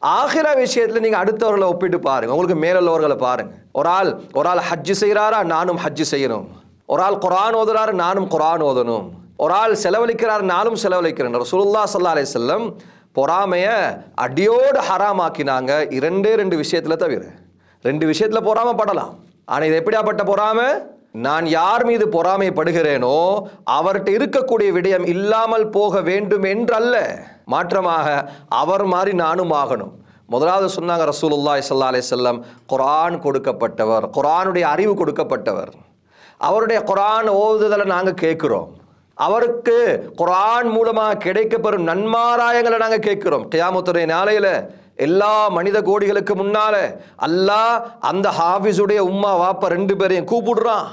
ஆகிற விஷயத்துல நீங்க அடுத்தவர்களை ஒப்பிட்டு பாருங்க. உங்களுக்கு மேலுள்ளவர்களை பாருங்க. ஒரு ஆள் ஒரு ஆள் ஹஜ்ஜு செய்கிறாரா நானும் ஹஜ்ஜு செய்யணும். ஒரு ஆள் குரான் ஓதுறாரு? நானும் குரான் ஓதணும். ஒரு ஆள் செலவழிக்கிறார்? நானும் செலவழிக்கிறேன். ரசூலுல்லா சல்லா அலி செல்லம் பொறாமைய அடியோடு ஹராமாக்கினாங்க. இரண்டே ரெண்டு விஷயத்துல தவிர. ரெண்டு விஷயத்துல பொறாமப்படலாம் ஆனா இது எப்படியாப்பட்ட பொறாமை? நான் யார் மீது பொறாமைப்படுகிறேனோ அவர்கிட்ட இருக்கக்கூடிய விடயம் இல்லாமல் போக வேண்டும் என்றல்ல. மாற்றமாக அவர் மாதிரி நானும் ஆகணும். முதலாவது சொன்னாங்க ரசூலுல்லா ஸல்லல்லாஹு அலி வஸல்லம் குரான் கொடுக்கப்பட்டவர் குரானுடைய அறிவு கொடுக்கப்பட்டவர். அவருடைய குரான் ஓதுதலை நாங்கள் கேட்குறோம். அவருக்கு குரான் மூலமாக கிடைக்கப்பெறும் நன்மாராயங்களை நாங்கள் கேட்குறோம். கியாமத்துடைய நாளையில் எல்லா மனித கோடிகளுக்கு முன்னால அல்லாஹ் அந்த ஹாஃபிஸுடைய உம்மா வாப்பா ரெண்டு பேரையும் கூப்பிடுறான்.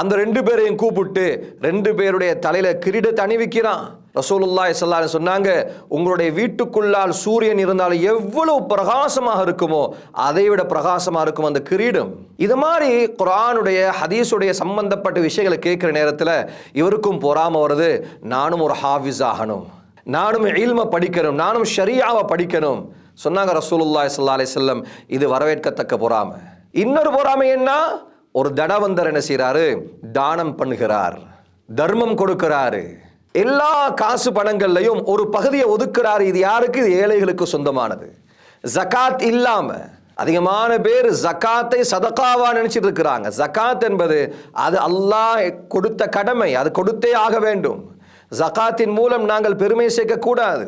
அந்த ரெண்டு பேரையும் கூப்பிட்டு ரெண்டு பேருடைய தலையில கிரீடத்தை அணிவிக்கிறான் ரசூலுல்லா ஸல்லல்லாஹு சொன்னாங்க உங்களுடைய வீட்டுக்குள்ளால் சூரியன் இருந்தால் எவ்வளவு பிரகாசமாக இருக்குமோ அதை விட பிரகாசமாக இருக்கும் அந்த கிரீடம். இது மாதிரி குரானுடைய ஹதீஸுடைய சம்பந்தப்பட்ட விஷயங்களை கேட்குற நேரத்தில் இவருக்கும் பொறாமல் வருது. நானும் ஒரு ஹாஃபிஸ் ஆகணும். நானும் இல்ம படிக்கணும். நானும் ஷரியாவை படிக்கணும். சொன்னாங்க ரசூலுல்லா ஸல்லல்லாஹு அலி செல்லம் இது வரவேற்கத்தக்க பொறாமை. இன்னொரு பொறாமை என்ன? ஒரு தடவந்தர் என்ன செய்கிறாரு தானம் பண்ணுகிறார். தர்மம் கொடுக்கிறாரு. எல்லா காசு பணங்கள்லையும் ஒரு பகுதியை ஒதுக்குறாரு. இது யாருக்கு? இது ஏழைகளுக்கு சொந்தமானது. ஜகாத் இல்லாம அதிகமான பேர் ஜகாத்தை சதக்காவா நினைச்சிட்டு இருக்கிறாங்க ஜகாத் என்பது அது அல்லாஹ் கொடுத்த கடமை அது கொடுத்தே ஆக வேண்டும். ஜகாத்தின் மூலம் நாங்கள் பெருமை சேர்க்கக்கூடாது.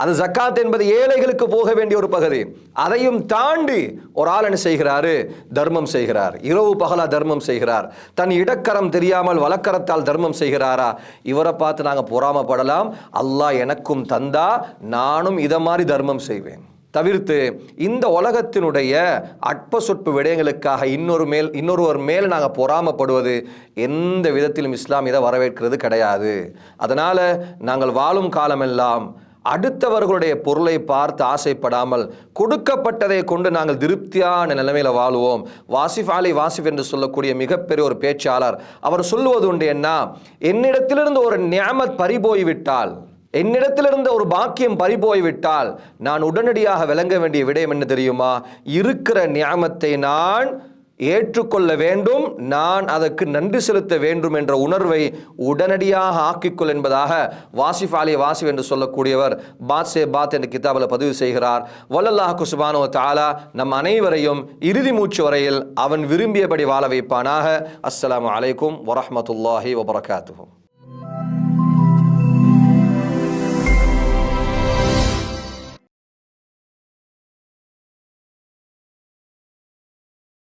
அந்த அது ஜக்காத் என்பது ஏழைகளுக்கு போக வேண்டிய ஒரு பகுதி. அதையும் தாண்டி ஒரு ஆள் என்ன செய்கிறாரு? தர்மம் செய்கிறார். இரவு பகலா தர்மம் செய்கிறார். தன் இடக்கரம் தெரியாமல் வலக்கரத்தால் தர்மம் செய்கிறாரா? இவரை பார்த்து நாங்கள் பொறாமப்படலாம். அல்லாஹ் எனக்கும் தந்தா நானும் இதை மாதிரி தர்மம் செய்வேன். தவிர்த்து இந்த உலகத்தினுடைய அற்ப சொற்பு விடயங்களுக்காக இன்னொரு மேல் இன்னொருவர் மேல் நாங்கள் பொறாமப்படுவது எந்த விதத்திலும் இஸ்லாம் இதை வரவேற்கிறது கிடையாது. அதனால் நாங்கள் வாழும் காலமெல்லாம் அடுத்தவர்களுடைய பொருளை பார்த்து ஆசைப்படாமல் கொடுக்கப்பட்டதை கொண்டு நாங்கள் திருப்தியான நிலைமையில் வாழுவோம். வாசிஃப் அலி வாசிஃப் என்று சொல்லக்கூடிய மிகப்பெரிய ஒரு பேச்சாளர். அவர் சொல்லுவது உண்டு என்ன? என்னிடத்திலிருந்து ஒரு நியமத் பறிபோய்விட்டால் என்னிடத்திலிருந்த ஒரு பாக்கியம் பறிபோய்விட்டால் நான் உடனடியாக விளங்க வேண்டிய விடயம் என்ன தெரியுமா? இருக்கிற நியாமத்தை நான் ஏற்றுக்கொள்ள வேண்டும். நான் அதற்கு நன்றி செலுத்த வேண்டும் என்ற உணர்வை உடனடியாக ஆக்கிக்கொள் என்பதாக வாசிஃப் அலி வாசிப் என்று சொல்லக்கூடியவர் பாத் சே பாத் என்ற கிதாபில் பதிவு செய்கிறார். வல்லல்லாஹ் குசுபானோ தாலா நம் அனைவரையும் இறுதி மூச்சு வரையில் அவன் விரும்பியபடி வாழ வைப்பானாக. அஸ்லாம் அலைக்கும் வரமத்துல்லாஹி வபரகாத்துஹு.